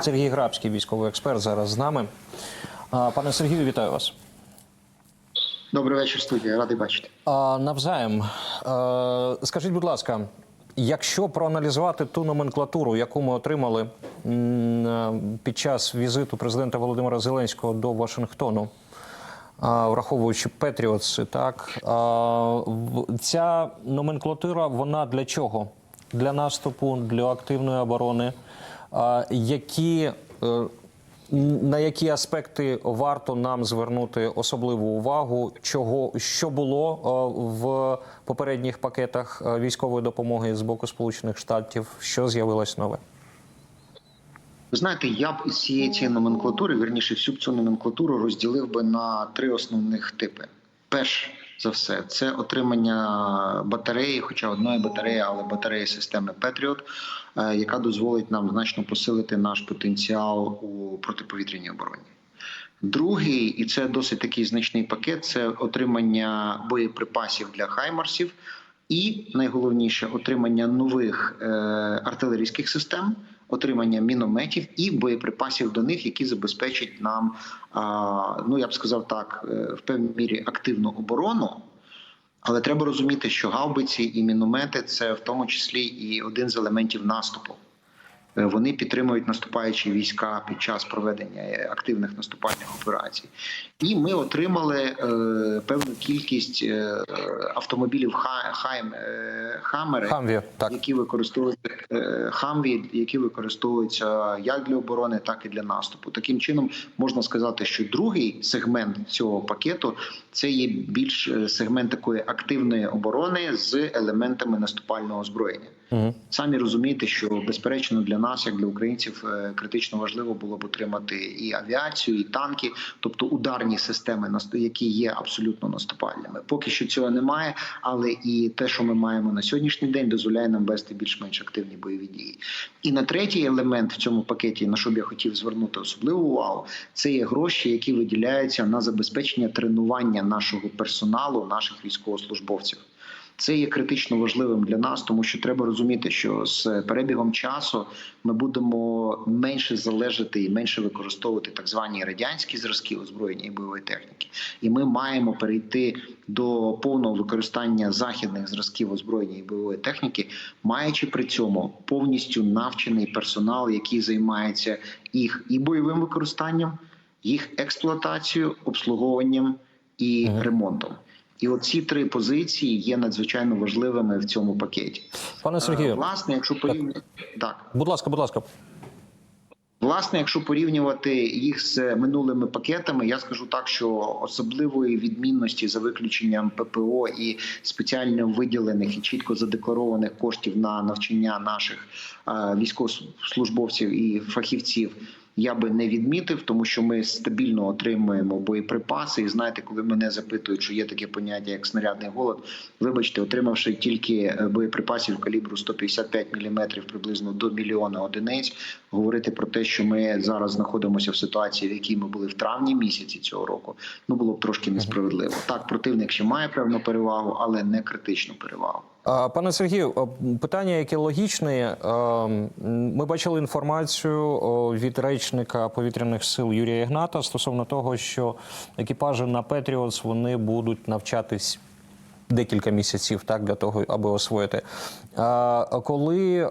Сергій Грабський, військовий експерт, зараз з нами. Пане Сергію, вітаю вас. Добрий вечір, студія. Радий бачити. А, Навзаєм, а, скажіть, будь ласка, якщо проаналізувати ту номенклатуру, яку ми отримали під час візиту президента Володимира Зеленського до Вашингтону, а, враховуючи Петріотси, так а, ця номенклатура вона для чого? Для наступу, для активної оборони. Які е, на які аспекти варто нам звернути особливу увагу? Чого що було е, в попередніх пакетах е, військової допомоги з боку Сполучених Штатів? Що з'явилось нове? Ви знаєте, я б цієї цієї номенклатури, вірніше, всю цю номенклатуру розділив би на три основних типи. Перш за все, це отримання батареї, хоча одної батареї, але батареї системи е, яка дозволить нам значно посилити наш потенціал у протиповітряній обороні. Другий, і це досить такий значний пакет, це отримання боєприпасів для хаймарсів, і найголовніше отримання нових е, артилерійських систем, отримання мінометів і боєприпасів до них, які забезпечать нам, ну я б сказав так, е, в певній мірі активну оборону. Але треба розуміти, що гаубиці і міномети це в тому числі і один з елементів наступу. Е, Вони підтримують наступаючі війська під час проведення е, активних наступальних операцій. І ми отримали е, певну кількість е, автомобілів Хайм, е, Хаммери, Хамві, так. які використовуються е, хамві, які використовуються як для оборони, так і для наступу. Таким чином можна сказати, що другий сегмент цього пакету це є більш сегмент такої активної оборони з елементами наступального озброєння. Угу. Самі розумієте, що безперечно для нас, як для українців, е, критично важливо було б отримати і авіацію, і танки, тобто ударні системи, які є абсолютно наступальними. Поки що цього немає, але і те, що ми маємо на сьогоднішній день, дозволяє нам вести більш-менш активні бойові дії. І на третій елемент в цьому пакеті, на що б я хотів звернути особливу увагу, це є гроші, які виділяються на забезпечення тренування нашого персоналу, наших військовослужбовців. Це є критично важливим для нас, тому що треба розуміти, що з перебігом часу ми будемо менше залежати і менше використовувати так звані радянські зразки озброєння і бойової техніки. І ми маємо перейти до повного використання західних зразків озброєння і бойової техніки, маючи при цьому повністю навчений персонал, який займається їх і бойовим використанням, їх експлуатацією, обслуговуванням і ремонтом. І оці три позиції є надзвичайно важливими в цьому пакеті. Пане Е, Сергію, Власне, якщо порівняти так, будь ласка, будь ласка. власне, якщо порівнювати їх з минулими пакетами, я скажу так, що особливої відмінності за виключенням ППО і спеціально виділених і чітко задекларованих коштів на навчання наших е, військовослужбовців і фахівців. Я би не відмітив, тому що ми стабільно отримуємо боєприпаси. І знаєте, коли мене запитують, що є таке поняття як снарядний голод, вибачте, отримавши тільки е, боєприпасів калібру 155 мм приблизно до мільйона одиниць, говорити про те, що ми зараз знаходимося в ситуації, в якій ми були в травні місяці цього року, ну було б трошки несправедливо. Так, противник ще має певну перевагу, але не критичну перевагу. Пане Сергію, питання, яке логічне. Ми бачили інформацію від речника повітряних сил Юрія Ігната стосовно того, що екіпажі на Петріос вони будуть навчатись. Декілька місяців так для того, аби освоїти. Коли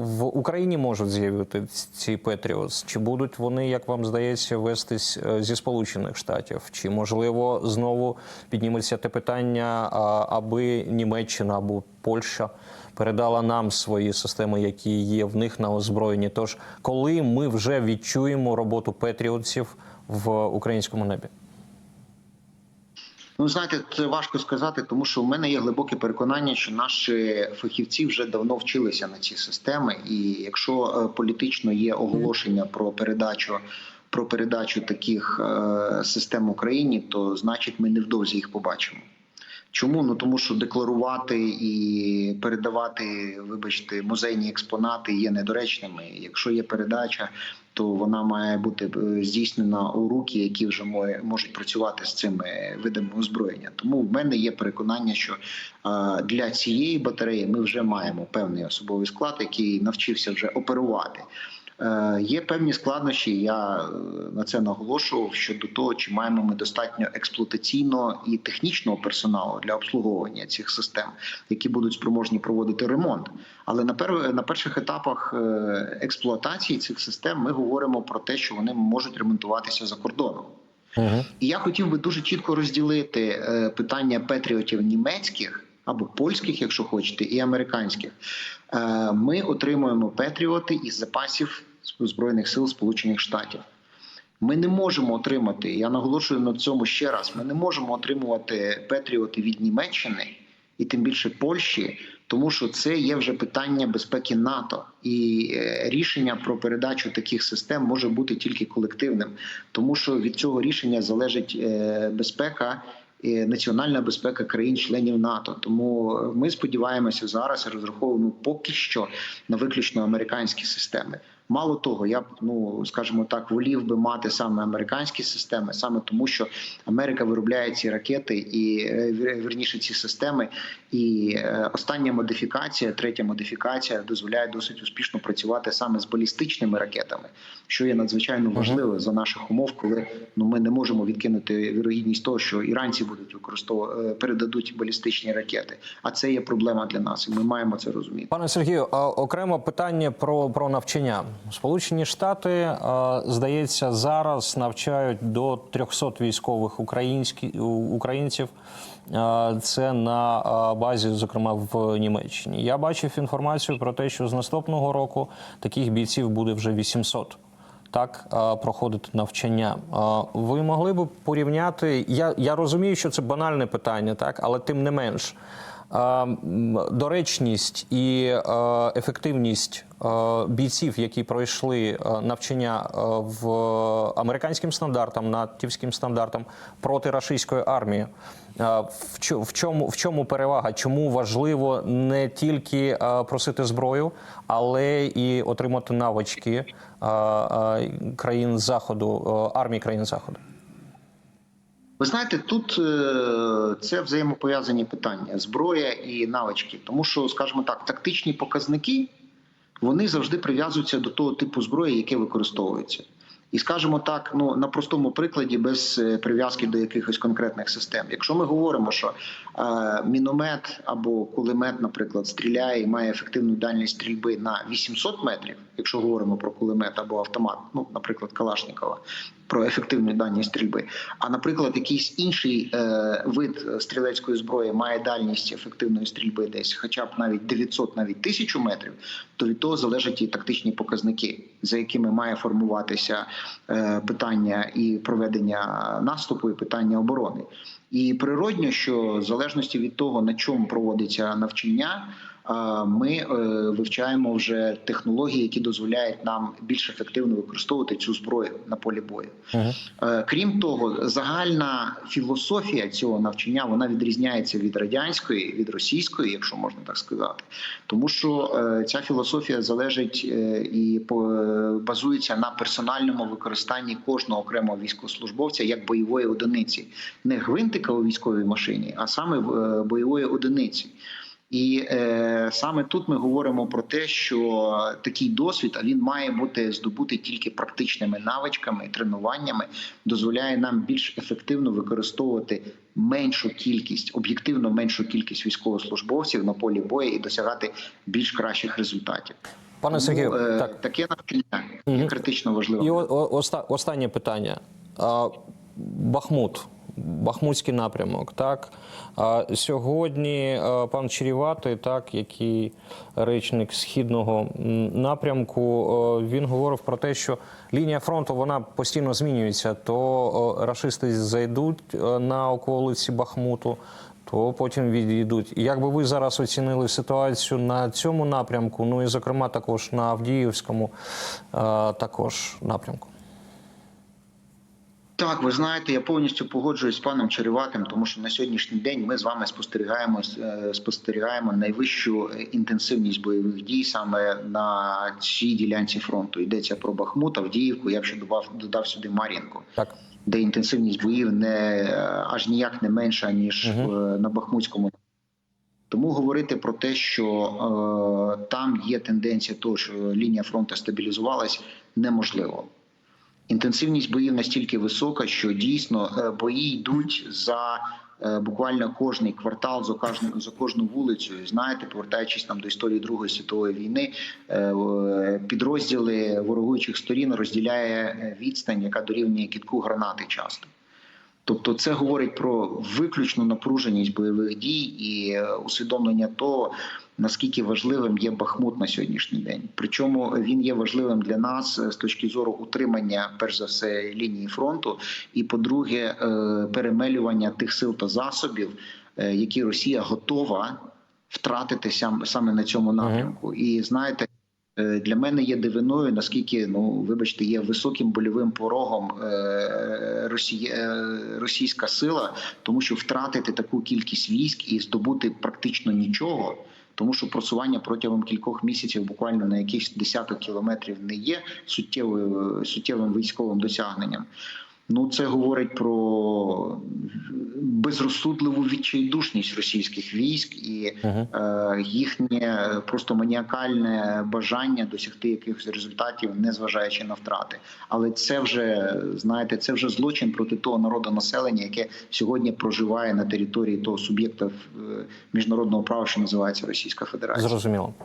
в Україні можуть з'явити ці Петріотс? Чи будуть вони, як вам здається, вестись е, зі Сполучених Штатів? Чи можливо знову підніметься те питання, аби Німеччина або Польща передала нам свої системи, які є в них на озброєнні? Тож, коли ми вже відчуємо роботу Петріотсів в українському небі? Ну, знаєте, це важко сказати, тому що в мене є глибоке переконання, що наші фахівці вже давно вчилися на ці системи, і якщо е, політично є оголошення про передачу. Про передачу таких е, систем Україні, то значить ми невдовзі їх побачимо. Чому? Ну тому що декларувати і передавати, вибачте, музейні експонати є недоречними. Якщо є передача, то вона має бути е, здійснена у руки, які вже мо- можуть працювати з цими видами озброєння. Тому в мене є переконання, що е, для цієї батареї ми вже маємо певний особовий склад, який навчився вже оперувати. Е, Є певні складнощі. Я е, на це наголошував щодо того, чи маємо ми достатньо експлуатаційного і технічного персоналу для обслуговування цих систем, які будуть спроможні проводити ремонт. Але на пер... на перших етапах е, експлуатації цих систем ми говоримо про те, що вони можуть ремонтуватися за кордоном. Угу. І я хотів би дуже чітко розділити питання патріотів німецьких або польських, якщо хочете, і американських. Е, Ми отримуємо патріоти із запасів збройних сил Сполучених Штатів. Ми не можемо отримати. Я наголошую на цьому ще раз. Ми не можемо отримувати патріоти від Німеччини і тим більше Польщі, тому що це є вже питання безпеки НАТО, і е, рішення про передачу таких систем може бути тільки колективним, тому що від цього рішення залежить е, безпека. І Національна безпека країн-членів НАТО, тому е, ми сподіваємося зараз розраховуємо поки що на виключно американські системи. Мало того, я б ну скажімо так, волів би мати саме американські системи, саме тому, що Америка виробляє ці ракети і е, вірніше ці системи. І е, остання модифікація, третя модифікація, дозволяє досить успішно працювати саме з балістичними ракетами, що є надзвичайно важливо за наших умов, коли ну ми не можемо відкинути вірогідність того, що іранці будуть використовувати передадуть балістичні ракети. А це є проблема для нас, і ми маємо це розуміти. Пане Сергію, а окремо питання про, про навчання. Сполучені Штати, здається, зараз навчають до 300 військових українців. Це на базі, зокрема в Німеччині. Я бачив інформацію про те, що з наступного року таких бійців буде вже 800. Так проходити навчання. Ви могли б порівняти? Я, я розумію, що це банальне питання, так, але тим не менш. Доречність і ефективність бійців, які пройшли навчання в американським стандартам, натівським стандартам проти рашистської армії. В чо- в чому, в чому перевага? Чому важливо не тільки просити зброю, але і отримати навички країн заходу, армії країн заходу? Ви знаєте, тут е, це взаємопов'язані питання: зброя і навички. Тому що, скажімо так, тактичні показники вони завжди прив'язуються до того типу зброї, яке використовується. І скажімо так, ну на простому прикладі, без е, прив'язки до якихось конкретних систем. Якщо ми говоримо, що е, міномет або кулемет, наприклад, стріляє і має ефективну дальність стрільби на 800 метрів, якщо говоримо про кулемет або автомат, ну наприклад, Калашникова, про ефективну дальність стрільби. А наприклад, якийсь інший е, вид стрілецької зброї має дальність ефективної стрільби десь, хоча б навіть 900, навіть 1000 метрів, то від того залежать і тактичні показники, за якими має формуватися е, питання і проведення наступу, і питання оборони. І природньо, що в залежності від того, на чому проводиться навчання. Ми е, вивчаємо вже технології, які дозволяють нам більш ефективно використовувати цю зброю на полі бою. Угу. Е, Крім того, загальна філософія цього навчання вона відрізняється від радянської, від російської, якщо можна так сказати, тому що е, ця філософія залежить і базується на персональному використанні кожного окремого військовослужбовця як бойової одиниці, не гвинтика у військовій машині, а саме бойової одиниці. І е, саме тут ми говоримо про те, що такий досвід а він має бути здобутий тільки практичними навичками, тренуваннями, дозволяє нам більш ефективно використовувати меншу кількість, об'єктивно меншу кількість військовослужбовців на полі бою і досягати більш кращих результатів. Пане Сергію, е, так. таке навчання Мгм. критично важливим. І о- о- оста- останнє питання. А, Бахмут, Бахмутський напрямок. Так сьогодні пан Черіватий, так, який речник східного напрямку, він говорив про те, що лінія фронту вона постійно змінюється. То а, рашисти зайдуть на околиці Бахмуту. То потім відійдуть. Як би ви зараз оцінили ситуацію на цьому напрямку? Ну і зокрема також на Авдіївському е, також напрямку. Так, ви знаєте, я повністю погоджуюсь з паном Череватим, тому що на сьогоднішній день ми з вами спостерігаємо е, спостерігаємо найвищу е, інтенсивність бойових дій саме на цій ділянці фронту. Йдеться про Бахмут, Авдіївку. Я б ще додав, додав сюди Мар'їнку, Так. де інтенсивність боїв не аж ніяк не менша ніж е, на Бахмутському. Тому говорити про те, що е, там є тенденція того, що лінія фронту стабілізувалась, неможливо. Інтенсивність боїв настільки висока, що дійсно е, бої йдуть за е, буквально кожний квартал, за кожну за кожну вулицю. Знаєте, повертаючись там до історії Другої світової війни, е, підрозділи ворогуючих сторін розділяє відстань, яка дорівнює кітку гранати часто. Тобто, це говорить про виключну напруженість бойових дій і усвідомлення того, наскільки важливим є Бахмут на сьогоднішній день. Причому він є важливим для нас е, з точки зору утримання, перш за все, лінії фронту, і по-друге, е, перемелювання тих сил та засобів, е, які Росія готова втратити саме на цьому напрямку. І знаєте. Для мене є дивиною, наскільки ну вибачте, є високим больовим порогом Росія, російська сила, тому що втратити таку кількість військ і здобути практично нічого, тому що просування протягом кількох місяців, буквально на якихось десяток кілометрів, не є суттєвим суттєвим військовим досягненням. Ну, це говорить про безрозсудливу відчайдушність російських військ і е, їхнє просто маніакальне бажання досягти якихось результатів, незважаючи на втрати. Але це вже знаєте, це вже злочин проти того народу населення, яке сьогодні проживає на території того суб'єкта е, міжнародного права, що називається Російська Федерація. Зрозуміло.